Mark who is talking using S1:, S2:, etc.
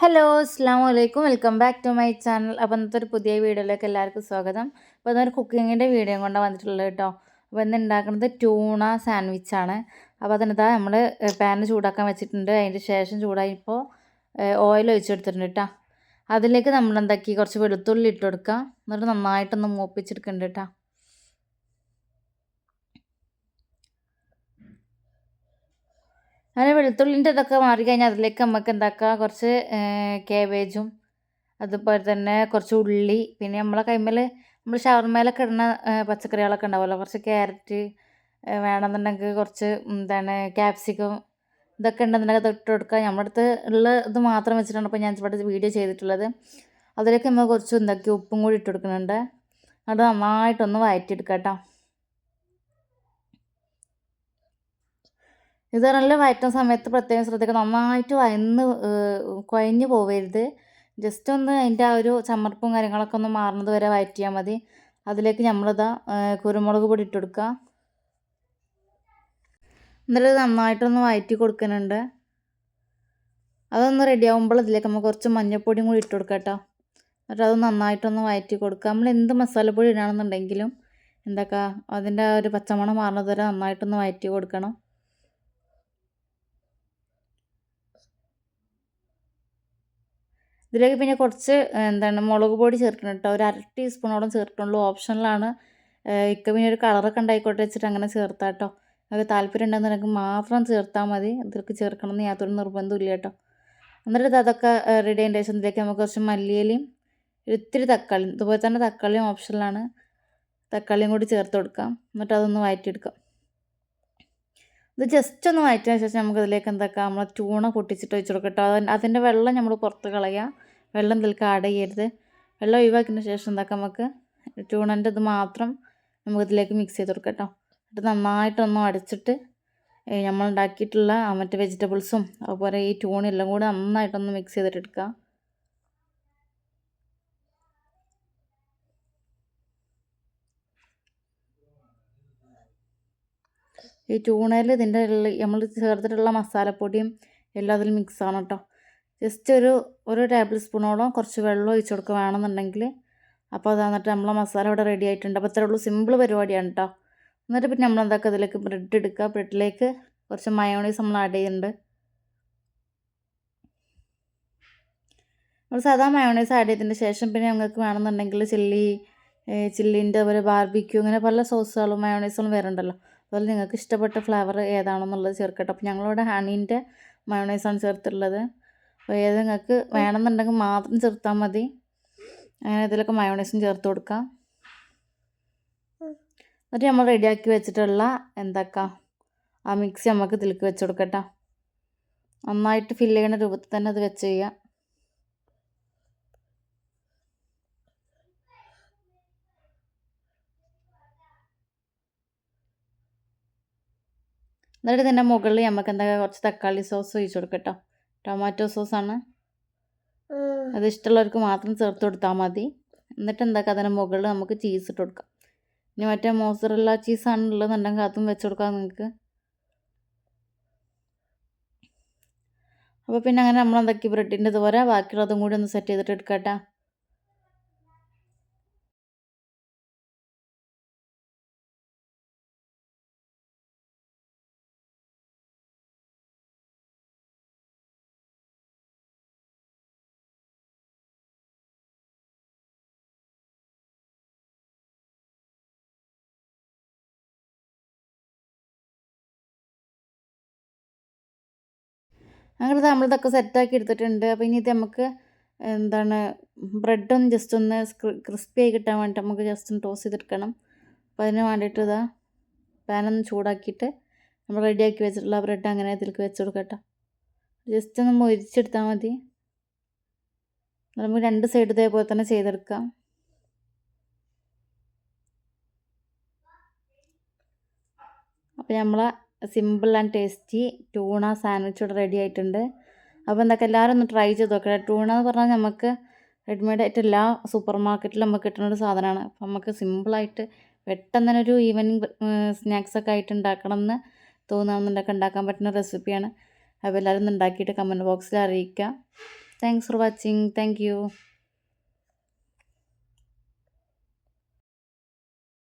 S1: Hello അസ്സാം വലൈക്കും welcome back to my channel അപ്പോൾ ഇന്നത്തെ ഒരു പുതിയ വീഡിയോയിലേക്ക് എല്ലാവർക്കും സ്വാഗതം. അപ്പോൾ ഇന്നൊരു കുക്കിങ്ങിന്റെ വീഡിയോ കൊണ്ട് വന്നിട്ടുള്ളത് കേട്ടോ. അപ്പോൾ ഇന്ന് ഉണ്ടാക്കുന്നത് ട്യൂണ സാൻഡ്വിച്ചാണ് അപ്പോൾ അതിനെന്താ നമ്മൾ പാൻ ചൂടാക്കാൻ വെച്ചിട്ടുണ്ട്. അതിന്റെ ശേഷം ചൂടായിപ്പോൾ ഓയിൽ ഒഴിച്ചെടുത്തിട്ടുണ്ട് കേട്ടോ. അതിലേക്ക് നമ്മൾ എന്താക്കി കുറച്ച് വെളുത്തുള്ളി ഇട്ട് കൊടുക്കുക എന്നിട്ട് നന്നായിട്ടൊന്ന് മൂപ്പിച്ചെടുക്കുന്നുണ്ട് കേട്ടോ. അങ്ങനെ വെളുത്തുള്ളിന്റെ ഇതൊക്കെ മാറിക്കഴിഞ്ഞാൽ അതിലേക്ക് നമുക്ക് എന്താക്കുക കുറച്ച് കേബേജും അതുപോലെ തന്നെ കുറച്ച് ഉള്ളി. പിന്നെ നമ്മളെ കൈമേൽ നമ്മൾ ഷവർമേലൊക്കെ ഇടുന്ന പച്ചക്കറികളൊക്കെ ഉണ്ടാവുമല്ലോ? കുറച്ച് ക്യാരറ്റ് വേണമെന്നുണ്ടെങ്കിൽ കുറച്ച് എന്താണ് ക്യാപ്സിക്കം ഇതൊക്കെ ഉണ്ടെന്നുണ്ടെങ്കിൽ അത് ഇട്ട് കൊടുക്കുക. നമ്മുടെ അടുത്ത് ഉള്ള ഇത് മാത്രം വെച്ചിട്ടാണ് ഇപ്പോൾ ഞാൻ ഇവിടെ വീഡിയോ ചെയ്തിട്ടുള്ളത്. അതിലേക്ക് നമ്മൾ കുറച്ച് എന്താക്കി? ഉപ്പും കൂടി ഇട്ട് കൊടുക്കുന്നുണ്ട്. അത് നന്നായിട്ടൊന്ന് വഴറ്റിയെടുക്കാം കേട്ടോ. ഇത് നല്ല വഴറ്റുന്ന സമയത്ത് പ്രത്യേകം ശ്രദ്ധിക്കുക നന്നായിട്ട് വയന്ന് കുഴഞ്ഞു പോവരുത്. ജസ്റ്റ് ഒന്ന് അതിന്റെ ആ ഒരു ചമർപ്പും കാര്യങ്ങളൊക്കെ ഒന്ന് മാറുന്നത് വരെ വഴറ്റിയാൽ മതി. അതിലേക്ക് നമ്മളിതാ കുരുമുളക് പൊടി ഇട്ട് കൊടുക്കുക എന്നിട്ട് നന്നായിട്ടൊന്ന് വഴറ്റി കൊടുക്കുന്നുണ്ട്. അതൊന്ന് റെഡി ആകുമ്പോൾ ഇതിലേക്ക് നമ്മൾ കുറച്ച് മഞ്ഞൾപ്പൊടിയും കൂടി ഇട്ട് കൊടുക്കാം കേട്ടോ. എന്നിട്ട് അത് നന്നായിട്ടൊന്ന് വഴറ്റി കൊടുക്കുക നമ്മൾ എന്ത് മസാലപ്പൊടി ഇടുകയാണെന്നുണ്ടെങ്കിലും എന്തൊക്കെ അതിന്റെ ഒരു പച്ചമണം മാറുന്നത് വരെ നന്നായിട്ടൊന്ന് വഴറ്റി കൊടുക്കണം. ഇതിലേക്ക് പിന്നെ കുറച്ച് എന്താണ് മുളക് പൊടി ചേർക്കണം കേട്ടോ. ഒരു അര ടീസ്പൂണോളം ചേർക്കണുള്ളൂ. ഓപ്ഷനിലാണ്. ഇക്ക പിന്നെ ഒരു കളറൊക്കെ ഉണ്ടായിക്കോട്ടെ വെച്ചിട്ട് അങ്ങനെ ചേർത്താം കേട്ടോ അത് താല്പര്യം ഉണ്ടെന്നുണ്ടെങ്കിൽ മാത്രം ചേർത്താൽ മതി. ഇതിലേക്ക് ചേർക്കണം എന്ന് യാതൊരു നിർബന്ധമില്ല കേട്ടോ എന്നിട്ട് അതൊക്കെ റെഡി ആയതിന്റെ ശേഷം ഇതിലേക്ക് നമുക്ക് കുറച്ച് മല്ലിയിലയും ഇത്തിരി തക്കാളിയും അതുപോലെ തന്നെ തക്കാളിയും ഓപ്ഷനിലാണ്. തക്കാളിയും കൂടി ചേർത്ത് കൊടുക്കാം. എന്നിട്ട് അതൊന്ന് വഴറ്റിയെടുക്കാം ഇത് ജസ്റ്റ് ഒന്ന് വഴറ്റിയതിന് ശേഷം നമുക്ക് ഇതിലേക്ക് എന്താക്കാം നമ്മൾ ചൂണ പൊട്ടിച്ചിട്ട് വെച്ച് കൊടുക്കട്ടോ അതിന്റെ വെള്ളം നമ്മൾ പുറത്ത് കളയുക വെള്ളം ഇതിലേക്ക് ആഡ് ചെയ്യരുത്. വെള്ളം ഒഴിവാക്കിയതിന് ശേഷം എന്താക്കാം നമുക്ക്? ചൂണന്റെ ഇത് മാത്രം നമുക്ക് ഇതിലേക്ക് മിക്സ് ചെയ്ത് കൊടുക്കാം കേട്ടോ നന്നായിട്ടൊന്ന് അടച്ചിട്ട് നമ്മൾ ഉണ്ടാക്കിയിട്ടുള്ള മറ്റേ വെജിറ്റബിൾസും അതുപോലെ ഈ ട്യൂണെല്ലാം കൂടി നന്നായിട്ടൊന്ന് മിക്സ് ചെയ്തിട്ടെടുക്കുക ഈ ട്യൂണയിൽ ഇതിന്റെ നമ്മൾ ചേർത്തിട്ടുള്ള മസാലപ്പൊടിയും എല്ലാം അതിൽ മിക്സാണ് കേട്ടോ ജസ്റ്റ് ഒരു ഒരു ടേബിൾ സ്പൂണോളം കുറച്ച് വെള്ളം ഒഴിച്ച് കൊടുക്കുക വേണമെന്നുണ്ടെങ്കിൽ. അപ്പോൾ അത് എന്നിട്ട് നമ്മളെ മസാല ഇവിടെ റെഡി ആയിട്ടുണ്ട്. അപ്പോൾ ഇത്രേ ഉള്ളൂ സിമ്പിൾ പരിപാടിയാണ് കേട്ടോ എന്നിട്ട് പിന്നെ നമ്മൾ എന്താക്കുക ഇതിലേക്ക് ബ്രെഡ് എടുക്കുക ബ്രെഡിലേക്ക് കുറച്ച് മയോണൈസ് നമ്മൾ ആഡ് ചെയ്യുന്നുണ്ട്. നമ്മൾ സാധാ മയോണൈസ് ആഡ് ചെയ്തതിന് ശേഷം പിന്നെ നിങ്ങൾക്ക് വേണമെന്നുണ്ടെങ്കിൽ ചില്ലി ചില്ലിന്റെ അതുപോലെ ബാർബിക്യൂ അങ്ങനെ പല സോസുകളും മയോണൈസുകളും വരുന്നുണ്ടല്ലോ. അതുപോലെ നിങ്ങൾക്ക് ഇഷ്ടപ്പെട്ട ഫ്ലേവർ ഏതാണെന്നുള്ളത് ചേർക്കട്ടെ. അപ്പോൾ ഞങ്ങളിവിടെ ഹണീന്റെ മയോണൈസാണ് ചേർത്തിട്ടുള്ളത്. അപ്പോൾ ഏത് നിങ്ങൾക്ക് വേണമെന്നുണ്ടെങ്കിൽ മാത്രം ചേർത്താൽ മതി. അങ്ങനെ ഇതിലൊക്കെ മയോണൈസും ചേർത്ത് കൊടുക്കാം. എന്നിട്ട് നമ്മൾ റെഡിയാക്കി വെച്ചിട്ടുള്ള എന്താക്കാം? ആ മിക്സി നമുക്ക് ഇതിലേക്ക് വെച്ച് കൊടുക്കട്ടോ. നന്നായിട്ട് ഫില്ല് ചെയ്യുന്ന രൂപത്തിൽ തന്നെ അത് വെച്ച് ചെയ്യുക എന്നിട്ട് ഇതിന്റെ മുകളിൽ നമുക്ക് എന്താ കുറച്ച് തക്കാളി സോസ് ഒഴിച്ച് കൊടുക്കാം കേട്ടോ ടൊമാറ്റോ സോസ് ആണ് അത് ഇഷ്ടമുള്ളവർക്ക് മാത്രം ചേർത്ത് കൊടുത്താൽ മതി. എന്നിട്ട് എന്താക്കുക അതിന് മുകളിൽ നമുക്ക് ചീസ് ഇട്ട് കൊടുക്കാം. ഇനി മറ്റേ മോസറല്ല ചീസാണ് ഉള്ളതെന്നുണ്ടെങ്കിൽ അതും വെച്ച് കൊടുക്കാം നിങ്ങൾക്ക്? അപ്പോൾ പിന്നെ അങ്ങനെ നമ്മൾ എന്താക്കി ബ്രെഡിന്റെ ഇതുപോലെ ബാക്കിയുള്ളതും കൂടി ഒന്ന് സെറ്റ് ചെയ്തിട്ട് എടുക്കാം അങ്ങനെ നമ്മളിതൊക്കെ സെറ്റാക്കി എടുത്തിട്ടുണ്ട്. അപ്പോൾ ഇനി ഇത് നമുക്ക് എന്താണ് ബ്രെഡൊന്ന് ജസ്റ്റ് ഒന്ന് ക്രിസ്പി ആയി കിട്ടാൻ വേണ്ടിയിട്ട് നമുക്ക് ജസ്റ്റ് ഒന്ന് ടോസ് ചെയ്തെടുക്കണം. അപ്പോൾ അതിന് വേണ്ടിയിട്ട് ഇതാ പാനൊന്ന് ചൂടാക്കിയിട്ട് നമ്മൾ റെഡിയാക്കി വെച്ചിട്ടുള്ള ബ്രെഡ് അങ്ങനെ ഇതിലേക്ക് വെച്ച് കൊടുക്കട്ടോ. ജസ്റ്റ് ഒന്ന് മൊരിച്ചെടുത്താൽ മതി. നമുക്ക് രണ്ട് സൈഡ് ഇതേപോലെ തന്നെ ചെയ്തെടുക്കാം. അപ്പോൾ നമ്മളെ simple and tasty tuna sandwich ഇവിടെ റെഡി ആയിട്ടുണ്ട്. അപ്പോൾ എന്തൊക്കെ എല്ലാവരും ഒന്ന് ട്രൈ ചെയ്ത് നോക്കട്ടെ ടൂണ എന്ന് പറഞ്ഞാൽ നമുക്ക് റെഡിമെയ്ഡ് ആയിട്ട് എല്ലാ സൂപ്പർ മാർക്കറ്റിലും നമുക്ക് കിട്ടുന്ന ഒരു സാധനമാണ്. അപ്പോൾ നമുക്ക് സിമ്പിളായിട്ട് പെട്ടെന്ന് തന്നെ ഒരു ഈവനിങ് സ്നാക്സൊക്കെ ആയിട്ട് ഉണ്ടാക്കണം എന്ന് തോന്നുകയാണെന്നുണ്ടെങ്കിൽ ഉണ്ടാക്കാൻ പറ്റുന്ന റെസിപ്പിയാണ് അപ്പോൾ എല്ലാവരും ഉണ്ടാക്കിയിട്ട് കമന്റ് ബോക്സിൽ അറിയിക്കുക. Thanks for watching thank